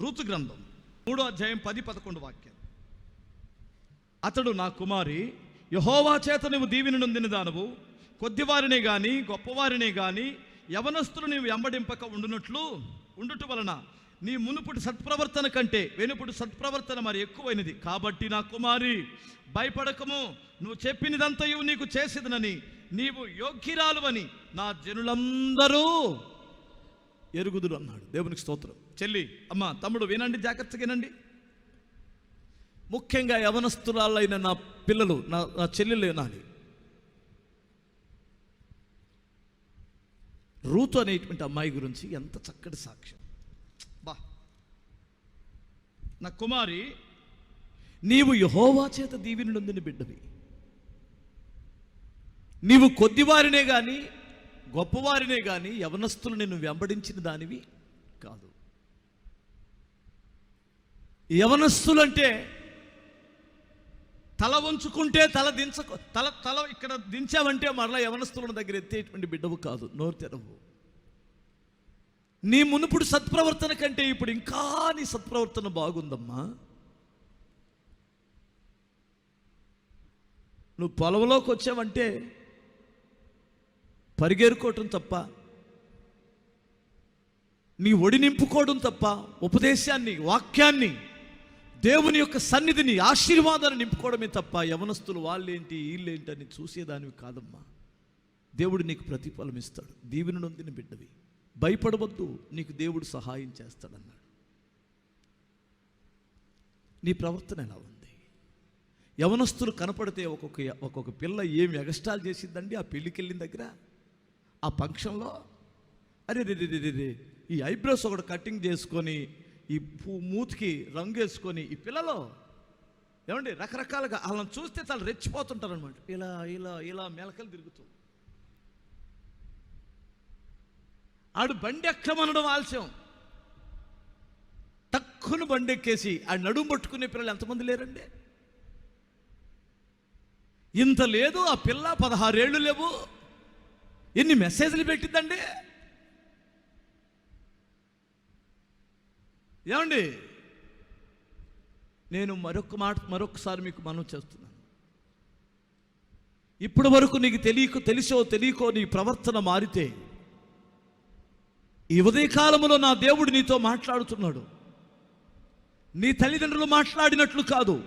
ఋతు గ్రంథం మూడో అధ్యాయం పది పదకొండు వాక్యం. అతడు నా కుమారి యహోవా చేత నువ్వు దీవిని నొందిన దానవు కొద్దివారినే కానీ గొప్పవారినే కానీ యవనస్తులు నీవు వెంబడింపక ఉండునట్లు ఉండుట వలన నీ మునుపుటి సత్ప్రవర్తన కంటే వెనుపుటి సత్ప్రవర్తన మరి ఎక్కువైనది. కాబట్టి నా కుమారి భయపడకము నువ్వు చెప్పినదంతయు నీకు చేసేదనని నీవు యోగ్యురాలు అని నా జనులందరూ ఎరుగుదురు అన్నాడు. దేవునికి స్తోత్రం. చెల్లి అమ్మ తమ్ముడు వినండి జాగ్రత్తగా వినండి. ముఖ్యంగా యవనస్తురాలైన నా పిల్లలు నా నా చెల్లెలు వినాలి. రూతు అనేటువంటి అమ్మాయి గురించి ఎంత చక్కటి సాక్ష్యం. బా. నా కుమారి నీవు యహోవా చేత దీవినుందని బిడ్డవి. నీవు కొద్దివారినే కానీ గొప్పవారినే కానీ యవనస్తులు నిన్ను వెంబడించిన దానివి కాదు. యవనస్తులంటే తల ఉంచుకుంటే తల దించకు తల తల ఇక్కడ దించావంటే మరలా యవనస్తుల దగ్గర ఎత్తేటువంటి బిడ్డవు కాదు నోరు తెరవు. నీ మునుపుడు సత్ప్రవర్తన కంటే ఇప్పుడు ఇంకా నీ సత్ప్రవర్తన బాగుందమ్మా. నువ్వు పొలంలోకి వచ్చావంటే పరిగెరుకోవటం తప్ప నీ ఒడి నింపుకోవడం తప్ప ఉపదేశాన్ని వాక్యాన్ని దేవుని యొక్క సన్నిధిని ఆశీర్వాదాన్ని నింపుకోవడమే తప్ప యవనస్తులు వాళ్ళేంటి వీళ్ళేంటి అని చూసేదానివి కాదమ్మా. దేవుడు నీకు ప్రతిఫలం ఇస్తాడు. దీవెన నొందిన బిడ్డవి. భయపడవద్దు నీకు దేవుడు సహాయం చేస్తాడన్నాడు. నీ ప్రవర్తన ఎలా ఉంది? యవనస్తులు కనపడితే ఒక్కొక్క ఒక్కొక్క పిల్ల ఏమి ఎగస్టాల్ చేసిందండి ఆ పెళ్ళికి వెళ్ళిన దగ్గర? ఆ ఫంక్షన్లో? అరే రే రే రే రే రే ఈ ఐబ్రోస్ ఒకటి కటింగ్ చేసుకొని ఈ పూ మూతికి రంగు వేసుకొని ఈ పిల్లలు ఏమండి రకరకాలుగా వాళ్ళని చూస్తే చాలా రెచ్చిపోతుంటారు అనమాట ఇలా ఇలా ఇలా మెలకలు తిరుగుతూ. ఆడు బండి ఎక్కమనడం ఆలస్యం. తక్కువ బండి ఎక్కేసి ఆ నడుము పట్టుకునే పిల్లలు ఎంతమంది లేరండి? ఇంత లేదు ఆ పిల్ల పదహారేళ్ళు లేవు. ఎన్ని మెసేజ్లు పెట్టిందండి ఏమండి? నేను మరొక మాట మరొకసారి మీకు మనం చేస్తున్నాను. ఇప్పటి వరకు నీకు తెలియక తెలిసో తెలియకో నీ ప్రవర్తన మారితే ఈ ఉదయకాలంలో నా దేవుడు నీతో మాట్లాడుతున్నాడు. నీ తల్లిదండ్రులు మాట్లాడినట్లు కాదు.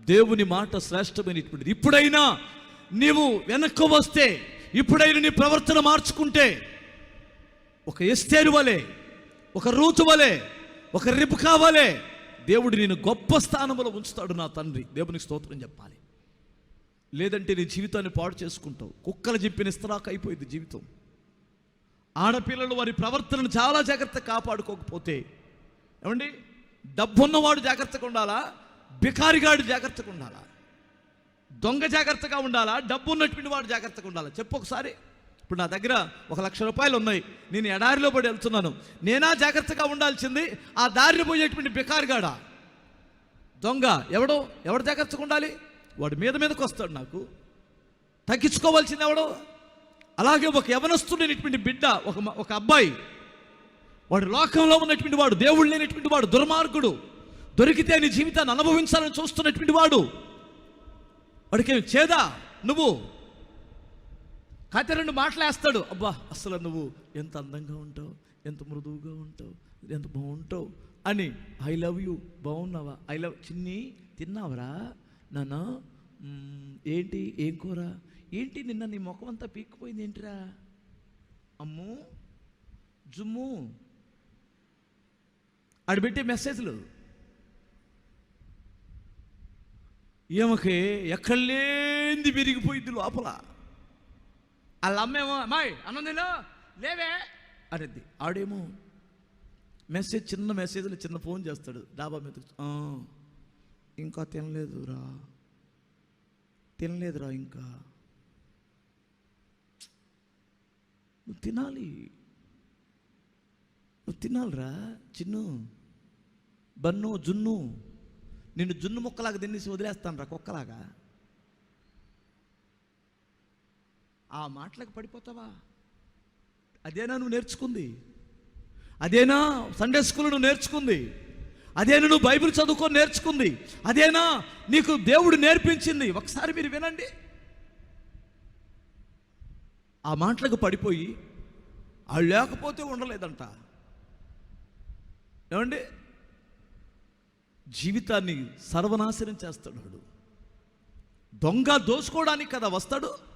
దేవుని మాట శ్రేష్టమైనటువంటిది. ఇప్పుడైనా నీవు వెనక్కు వస్తే ఇప్పుడైనా నీ ప్రవర్తన మార్చుకుంటే ఒక ఎస్తేరు వలె ఒక రూతు వలె ఒక రిపు కావాలే. దేవుడు నేను గొప్ప స్థానంలో ఉంచుతాడు నా తండ్రి. దేవునికి స్తోత్రం చెప్పాలి. లేదంటే నీ జీవితాన్ని పాడు చేసుకుంటావు. కుక్కలు చెప్పిన ఇస్తరాక అయిపోయింది జీవితం. ఆడపిల్లలు వారి ప్రవర్తనను చాలా జాగ్రత్తగా కాపాడుకోకపోతే ఏమండి? డబ్బున్నవాడు జాగ్రత్తగా ఉండాలా? బికారిగాడు జాగ్రత్తగా ఉండాలా? దొంగ జాగ్రత్తగా ఉండాలా? డబ్బు ఉన్నటువంటి వాడు జాగ్రత్తగా ఉండాలా? చెప్పు ఒకసారి. ఇప్పుడు నా దగ్గర ఒక లక్ష రూపాయలు ఉన్నాయి. నేను ఎడారిలో పడి వెళ్తున్నాను. నేనా జాగ్రత్తగా ఉండాల్సింది? ఆ దారిని పోయేటువంటి బికారిగాడా దొంగ. ఎవడో? ఎవడు జాగ్రత్తగా ఉండాలి? వాడు మీద మీదకి వస్తాడు నాకు. తగ్గించుకోవాల్సింది ఎవడో? అలాగే ఒక యవనస్తుడైనటువంటి బిడ్డ ఒక ఒక అబ్బాయి. వాడు లోకంలో ఉన్నటువంటి వాడు దేవుడు లేనటువంటి వాడు దుర్మార్గుడు. దొరికితే నీ జీవితాన్ని అనుభవించాలని చూస్తున్నటువంటి వాడు. వాడికి చేదా? నువ్వు? కాతే రెండు మాటలేస్తాడు అబ్బా అసలు నువ్వు ఎంత అందంగా ఉంటావు ఎంత మృదువుగా ఉంటావు ఎంత బాగుంటావు అని ఐ లవ్ యూ బాగున్నావా? ఐ లవ్ చిన్ని తిన్నావరా? నాన్న ఏంటి ఏం కూర? ఏంటి నిన్న నీ ముఖం అంతా పీక్కుపోయింది ఏంటిరా? అమ్ము జుమ్ము. ఆడబెట్టే మెసేజ్లు ఈమెకి ఎక్కడ లేనిది విరిగిపోయింది లోపల. వాళ్ళ అమ్మేమో అమ్మాయి అన్నదిలో లేవే. అనేది ఆడేమో మెసేజ్ చిన్న మెసేజ్లు చిన్న ఫోన్ చేస్తాడు. డాబా మీద ఇంకా తినలేదురా. తినలేదురా ఇంకా. నువ్వు తినాలి. నువ్వు తినాలిరా చిన్ను. బన్ను జున్ను. నిన్ను జున్ను ముక్కలాగా తినేసి వదిలేస్తాను రా కుక్కలాగా. ఆ మాటలకు పడిపోతావా? అదేనా నువ్వు నేర్చుకుంది? అదేనా సండే స్కూల్ నువ్వు నేర్చుకుంది? అదేనా నువ్వు బైబిల్ చదువుకొని నేర్చుకుంది? అదేనా నీకు దేవుడు నేర్పించింది? ఒకసారి మీరు వినండి. ఆ మాటలకు పడిపోయి ఆ లేకపోతే ఉండలేదంట. ఏమండి? జీవితాన్ని సర్వనాశనం చేస్తాడు దొంగ దోసుకోవడానికి కదా వస్తాడు?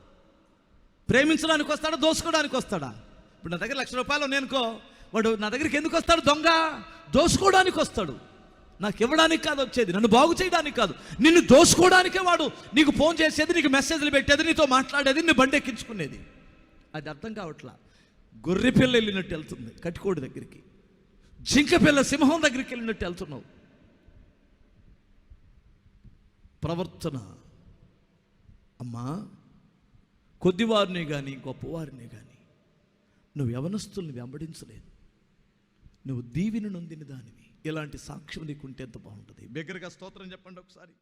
ప్రేమించడానికి వస్తాడా దోసుకోవడానికి వస్తాడా? ఇప్పుడు నా దగ్గర లక్ష రూపాయలు నేనుకో వాడు నా దగ్గరికి ఎందుకు వస్తాడు దొంగ? దోసుకోవడానికి వస్తాడు. నాకు ఇవ్వడానికి కాదు వచ్చేది నన్ను బాగు చేయడానికి కాదు. నిన్ను దోసుకోవడానికే వాడు నీకు ఫోన్ చేసేది నీకు మెసేజ్లు పెట్టేది నీతో మాట్లాడేది నీ బండి ఎక్కించుకునేది. అది అర్థం కావట్లా? గొర్రె పిల్ల వెళ్ళినట్టు వెళ్తుంది కట్టుకోడి దగ్గరికి. జింక పిల్ల సింహం దగ్గరికి వెళ్ళినట్టు వెళ్తున్నావు. ప్రవర్తన. అమ్మా కొద్దివారిని కానీ గొప్పవారిని కానీ నువ్వు యవనస్తుల్ని వెంబడించలేదు. నువ్వు దీవిని నొందిన దానివి. ఇలాంటి సాక్ష్యం నీకుంటే ఎంత బాగుంటుంది. బిగ్గరగా స్తోత్రం చెప్పండి ఒకసారి.